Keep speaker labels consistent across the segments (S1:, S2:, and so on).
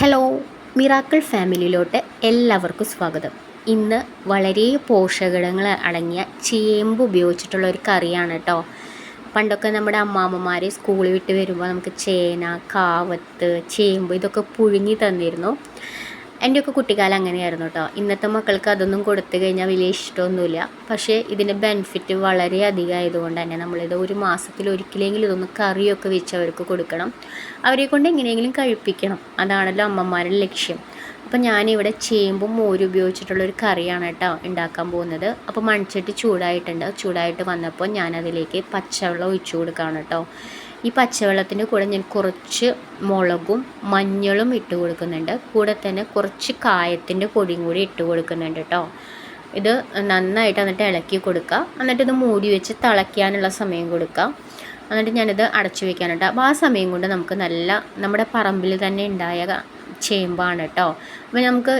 S1: Hello miracle ഫാമിലിയിലോട്ട് എല്ലാവർക്കും സ്വാഗതം. ഇന്ന് വളരെ പോഷകങ്ങൾ അടങ്ങിയ ചേമ്പ് ഉപയോഗിച്ചിട്ടുള്ള ഒരു കറിയാണ് കേട്ടോ പണ്ടൊക്കെ നമ്മുടെ അമ്മാമ്മമാർ സ്കൂളിൽ വിട്ട് വരുമ്പോൾ നമുക്ക് ചേന കാവത്ത് ചേമ്പ് ഇതൊക്കെ പുഴുങ്ങി തന്നിരുന്നു. എന്റെയൊക്കെ കുട്ടിക്കാലം അങ്ങനെയായിരുന്നു കേട്ടോ ഇന്നത്തെ മക്കൾക്ക് അതൊന്നും കൊടുത്തു കഴിഞ്ഞാൽ വലിയ ഇഷ്ടമൊന്നുമില്ല. പക്ഷേ ഇതിന്റെ ബെനിഫിറ്റ് വളരെ അധികമായതുകൊണ്ട് തന്നെ നമ്മളിത് ഒരു മാസത്തിൽ ഒരിക്കലെങ്കിലും ഇതൊന്ന് കറിയൊക്കെ വെച്ച് അവർക്ക് കൊടുക്കണം. അവരെ കൊണ്ട് എങ്ങനെയെങ്കിലും കഴിപ്പിക്കണം. അതാണല്ലോ അമ്മമാരുടെ ലക്ഷ്യം. അപ്പോൾ ഞാനിവിടെ ചേമ്പും മോരും ഉപയോഗിച്ചിട്ടുള്ളൊരു കറിയാണ് കേട്ടോ ഉണ്ടാക്കാൻ പോകുന്നത്. അപ്പോൾ മൺചട്ടി ചൂടായിട്ടുണ്ട്. ചൂടായിട്ട് വന്നപ്പോൾ ഞാനതിലേക്ക് പച്ചവെള്ളം ഒഴിച്ചു കൊടുക്കുകയാണ് കേട്ടോ ഈ പച്ചവെള്ളത്തിന്റെ കൂടെ ഞാൻ കുറച്ച് മുളകും മഞ്ഞളും ഇട്ട് കൊടുക്കുന്നുണ്ട്. കൂടെ തന്നെ കുറച്ച് കായത്തിന്റെ പൊടിയും കൂടി ഇട്ട് കൊടുക്കുന്നുണ്ട് കേട്ടോ. ഇത് നന്നായിട്ട് എന്നിട്ട് ഇളക്കി കൊടുക്കുക. എന്നിട്ട് ഇത് മൂടി വെച്ച് തിളയ്ക്കാനുള്ള സമയം കൊടുക്കുക. എന്നിട്ട് ഞാനിത് അടച്ചു വെക്കാനുണ്ട് അപ്പോൾ ആ സമയം കൊണ്ട് നമുക്ക് നല്ല നമ്മുടെ പറമ്പിൽ തന്നെ ഉണ്ടായ ചേമ്പാണ് കേട്ടോ. അപ്പോൾ നമുക്ക്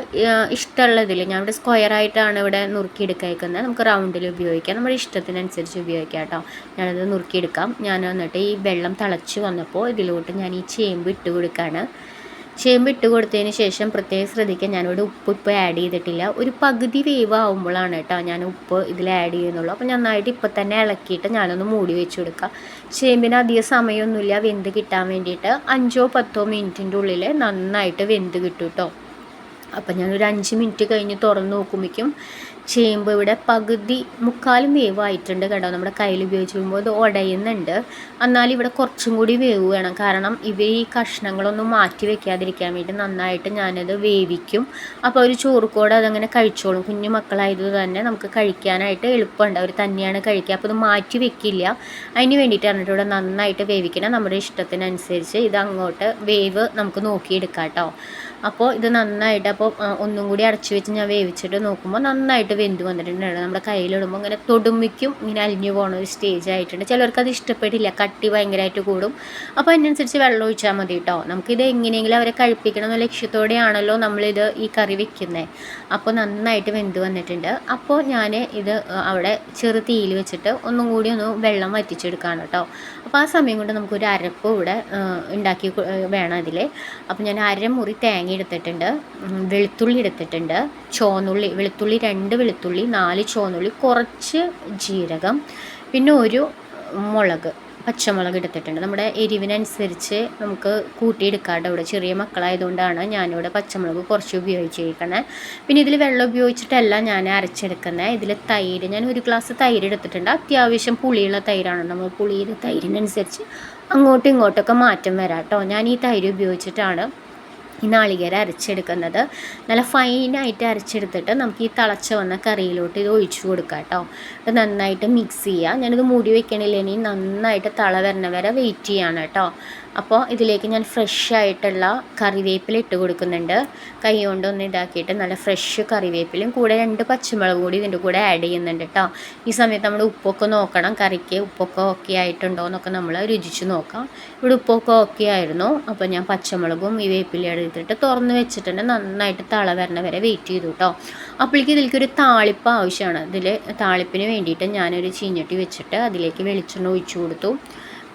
S1: ഇഷ്ടമുള്ളതിൽ ഞാൻ ഇവിടെ സ്ക്വയർ ആയിട്ടാണ് ഇവിടെ നുറുക്കിയെടുക്കുന്നത് നമുക്ക് റൗണ്ടിൽ ഉപയോഗിക്കാം. നമ്മുടെ ഇഷ്ടത്തിനനുസരിച്ച് ഉപയോഗിക്കാം കേട്ടോ. ഞാനത് നുറുക്കിയെടുക്കാം. ഞാൻ എന്നിട്ട് ഈ വെള്ളം തിളച്ച് വന്നപ്പോൾ ഇതിലോട്ട് ഞാൻ ഈ ചേമ്പ് ഇട്ട് കൊടുക്കുകയാണ്. ചേമ്പ് ഇട്ട് കൊടുത്തതിന് ശേഷം പ്രത്യേകം ശ്രദ്ധിക്കാൻ ഞാനിവിടെ ഉപ്പ് ഇപ്പോൾ ആഡ് ചെയ്തിട്ടില്ല. ഒരു പകുതി വേവ് ആവുമ്പോഴാണ് കേട്ടോ ഞാൻ ഉപ്പ് ഇതിൽ ആഡ് ചെയ്യുന്നുള്ളൂ. അപ്പോൾ നന്നായിട്ട് ഇപ്പം തന്നെ ഇളക്കിയിട്ട് ഞാനൊന്ന് മൂടി വെച്ച് കൊടുക്കുക. ചേമ്പിന് അധികം സമയമൊന്നുമില്ല. വെന്ത് കിട്ടാൻ വേണ്ടിയിട്ട് അഞ്ചോ പത്തോ മിനിറ്റിന്റെ ഉള്ളിൽ നന്നായിട്ട് വെന്ത് കിട്ടും കേട്ടോ. അപ്പം ഞാനൊരു അഞ്ച് മിനിറ്റ് കഴിഞ്ഞ് തുറന്ന് നോക്കുമ്പോഴേക്കും ചെയ്യുമ്പോൾ ഇവിടെ പകുതി മുക്കാലും വേവായിട്ടുണ്ട് കേട്ടോ. നമ്മുടെ കയ്യിൽ ഉപയോഗിച്ച് വരുമ്പോൾ ഇത് ഉടയുന്നുണ്ട് എന്നാലും ഇവിടെ കുറച്ചും കൂടി വേവ് വേണം. കാരണം ഇവ ഈ കഷ്ണങ്ങളൊന്നും മാറ്റി വെക്കാതിരിക്കാൻ വേണ്ടി നന്നായിട്ട് ഞാനത് വേവിക്കും. അപ്പോൾ ഒരു ചോറുക്കോട് അതങ്ങനെ കഴിച്ചോളും. കുഞ്ഞു മക്കളായത് തന്നെ നമുക്ക് കഴിക്കാനായിട്ട് എളുപ്പമുണ്ട്. അവർ തന്നെയാണ് കഴിക്കുക. അപ്പോൾ ഇത് മാറ്റി വെക്കില്ല. അതിന് വേണ്ടിയിട്ടാണ് ഇവിടെ നന്നായിട്ട് വേവിക്കണം. നമ്മുടെ ഇഷ്ടത്തിനനുസരിച്ച് ഇത് അങ്ങോട്ട് വേവ് നമുക്ക് നോക്കിയെടുക്കാം കേട്ടോ. അപ്പോൾ ഇത് നന്നായിട്ട് അപ്പോൾ ഒന്നും കൂടി അടച്ചു വെച്ച് ഞാൻ വേവിച്ചിട്ട് നോക്കുമ്പോൾ നന്നായിട്ട് വെന്ത് വന്നിട്ടുണ്ട് നമ്മുടെ കയ്യിലിടുമ്പോൾ ഇങ്ങനെ തൊടുമിക്കും ഇങ്ങനെ അലിഞ്ഞു പോകുന്ന ഒരു സ്റ്റേജ് ആയിട്ടുണ്ട്. ചിലവർക്ക് അത് ഇഷ്ടപ്പെട്ടില്ല. കട്ടി ഭയങ്കരമായിട്ട് കൂടും. അപ്പോൾ അതിനനുസരിച്ച് വെള്ളം ഒഴിച്ചാൽ മതി കേട്ടോ നമുക്കിത് എങ്ങനെയെങ്കിലും അവരെ കഴിപ്പിക്കണം എന്ന ലക്ഷ്യത്തോടെയാണല്ലോ നമ്മളിത് ഈ കറി വെക്കുന്നത് അപ്പോൾ നന്നായിട്ട് വെന്ത് വന്നിട്ടുണ്ട്. അപ്പോൾ ഞാൻ ഇത് അവിടെ ചെറു തീയിൽ വെച്ചിട്ട് ഒന്നും കൂടി ഒന്ന് വെള്ളം വറ്റിച്ചെടുക്കുകയാണ് കേട്ടോ അപ്പോൾ ആ സമയം കൊണ്ട് നമുക്കൊരു അരപ്പ് ഇവിടെ ഉണ്ടാക്കി വേണം അതിൽ അപ്പോൾ ഞാൻ അരമുറി തേങ്ങ എടുത്തിട്ടുണ്ട് വെളുത്തുള്ളി എടുത്തിട്ടുണ്ട്. ചോന്നുള്ളി വെളുത്തുള്ളി രണ്ട് വെളുത്തുള്ളി നാല് ചോന്നുള്ളി കുറച്ച് ജീരകം പിന്നെ ഒരു മുളക് പച്ചമുളക് എടുത്തിട്ടുണ്ട്. നമ്മുടെ എരിവിനനുസരിച്ച് നമുക്ക് കൂട്ടിയെടുക്കാണ്ട് ഇവിടെ ചെറിയ മക്കളായതുകൊണ്ടാണ് ഞാനിവിടെ പച്ചമുളക് കുറച്ച് ഉപയോഗിച്ചിരിക്കുന്നത് പിന്നെ ഇതിൽ വെള്ളം ഉപയോഗിച്ചിട്ടല്ല ഞാൻ അരച്ചെടുക്കുന്നത് ഇതിൽ തൈര് ഞാൻ ഒരു ഗ്ലാസ് തൈര് എടുത്തിട്ടുണ്ട്. അത്യാവശ്യം പുളിയുള്ള തൈരാണ്. നമ്മൾ പുളിയുടെ തൈരിനനുസരിച്ച് അങ്ങോട്ടും ഇങ്ങോട്ടൊക്കെ മാറ്റം വരാം കേട്ടോ ഞാൻ ഈ തൈര് ഉപയോഗിച്ചിട്ടാണ് ഈ നാളികേരം അരച്ചെടുക്കുന്നത്. നല്ല ഫൈനായിട്ട് അരച്ചെടുത്തിട്ട് നമുക്ക് ഈ തിളച്ച വന്ന കറിയിലോട്ട് ഇത് ഒഴിച്ചു കൊടുക്കാം കേട്ടോ. ഇത് നന്നായിട്ട് മിക്സ് ചെയ്യുക ഞാനിത് മൂടി വെക്കണില്ല. ഇനി നന്നായിട്ട് തള വരണ വരെ വെയിറ്റ് ചെയ്യാണ് കേട്ടോ. അപ്പോൾ ഇതിലേക്ക് ഞാൻ ഫ്രഷ് ആയിട്ടുള്ള കറിവേപ്പില ഇട്ട് കൊടുക്കുന്നുണ്ട്. കൈ കൊണ്ടൊന്ന് ഇതാക്കിയിട്ട് നല്ല ഫ്രഷ് കറിവേപ്പിലും കൂടെ രണ്ട് പച്ചമുളക് കൂടി ഇതിന്റെ കൂടെ ആഡ് ചെയ്യുന്നുണ്ട് കേട്ടോ. ഈ സമയത്ത് നമ്മൾ ഉപ്പൊക്കെ നോക്കണം. കറിക്ക് ഉപ്പൊക്കെ ഓക്കെ ആയിട്ടുണ്ടോ എന്നൊക്കെ നമ്മൾ രുചിച്ച് നോക്കാം. ഇവിടെ ഉപ്പൊക്കെ ഓക്കെ ആയിരുന്നു. അപ്പോൾ ഞാൻ പച്ചമുളകും ഈ വേപ്പില എടുത്തിട്ട് തുറന്ന് വെച്ചിട്ടുണ്ട്. നന്നായിട്ട് തള വരണ വരെ വെയിറ്റ് ചെയ്തു കേട്ടോ അപ്പോഴേക്ക് ഇതിലേക്ക് ഒരു താളിപ്പ് ആവശ്യമാണ്. ഇതിൽ താളിപ്പിന് വേണ്ടിയിട്ട് ഞാനൊരു ചീഞ്ഞട്ടി വെച്ചിട്ട് അതിലേക്ക് വെളിച്ചെണ്ണ ഒഴിച്ചു കൊടുത്തു.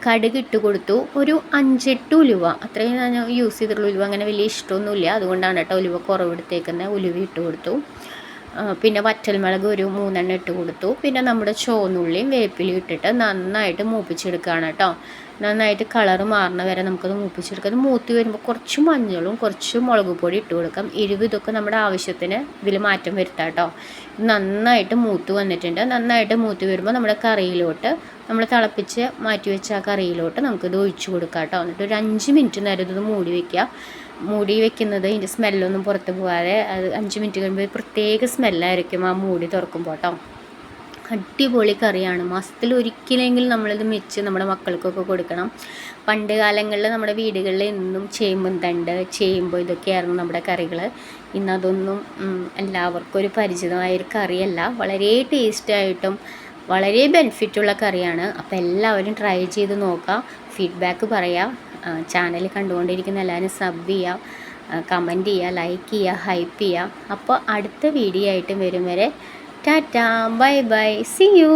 S1: കടുക് ഇട്ട് കൊടുത്തു. ഒരു അഞ്ചെട്ട് ഉലുവ. അത്രയും ഞാൻ യൂസ് ചെയ്തിട്ടുള്ള ഉലുവ അങ്ങനെ വലിയ ഇഷ്ടമൊന്നുമില്ല. അതുകൊണ്ടാണ് കേട്ടോ ഉലുവ കുറവെടുത്തേക്കുന്നത് ഉലുവ ഇട്ട് കൊടുത്തു. പിന്നെ വറ്റൽമുളക് ഒരു മൂന്നെണ്ണം ഇട്ട് കൊടുത്തു. പിന്നെ നമ്മുടെ ചോന്നുള്ളിയും വേപ്പിലയും ഇട്ടിട്ട് നന്നായിട്ട് മൂപ്പിച്ചെടുക്കുകയാണ് കേട്ടോ നന്നായിട്ട് കളർ മാറണ വരെ നമുക്കത് മൂപ്പിച്ചെടുക്കാം. അത് മൂത്തി വരുമ്പോൾ കുറച്ച് മഞ്ഞളും കുറച്ച് മുളക് പൊടി ഇട്ട് കൊടുക്കാം. എരിവ് ഇതൊക്കെ നമ്മുടെ ആവശ്യത്തിന് ഇതിൽ മാറ്റം വരുത്താം കേട്ടോ നന്നായിട്ട് മൂത്ത് വന്നിട്ടുണ്ട്. നന്നായിട്ട് മൂത്ത് വരുമ്പോൾ നമ്മുടെ കറിയിലോട്ട് നമ്മൾ തിളപ്പിച്ച് മാറ്റി വെച്ച ആ കറിയിലോട്ട് നമുക്കിത് ഒഴിച്ചു കൊടുക്കാം കേട്ടോ എന്നിട്ട് ഒരു അഞ്ച് മിനിറ്റ് നേരം ഇത് മൂടി വയ്ക്കുക മൂടി വെക്കുന്നത് ഇതിന്റെ സ്മെല്ലൊന്നും പുറത്ത് പോകാതെ അത് അഞ്ച് മിനിറ്റ് കഴിയുമ്പോൾ പ്രത്യേക സ്മെല്ലായിരിക്കും ആ മൂടി തുറക്കുമ്പോൾ കേട്ടോ അടിപൊളി കറിയാണ്. മാസത്തിൽ ഒരിക്കലെങ്കിലും നമ്മളിത് മെച്ച് നമ്മുടെ മക്കൾക്കൊക്കെ കൊടുക്കണം. പണ്ട് കാലങ്ങളിൽ നമ്മുടെ വീടുകളിൽ എന്നും ചേമ്പും തണ്ട് ചേമ്പ് ഇതൊക്കെയായിരുന്നു നമ്മുടെ കറികൾ ഇന്നതൊന്നും എല്ലാവർക്കും ഒരു പരിചിതമായ ഒരു കറിയല്ല. വളരെ ടേസ്റ്റായിട്ടും വളരെ ബെനിഫിറ്റുള്ള കറിയാണ്. അപ്പോൾ എല്ലാവരും ട്രൈ ചെയ്ത് നോക്കുക ഫീഡ്ബാക്ക് പറയുക ചാനൽ കണ്ടുകൊണ്ടിരിക്കുന്ന എല്ലാവരും സബ് ചെയ്യുക കമന്റ് ചെയ്യുക ലൈക്ക് ചെയ്യുക ഹൈപ്പ് ചെയ്യുക അപ്പോൾ അടുത്ത വീഡിയോ ആയിട്ട് വരും വരെ tata bye bye see you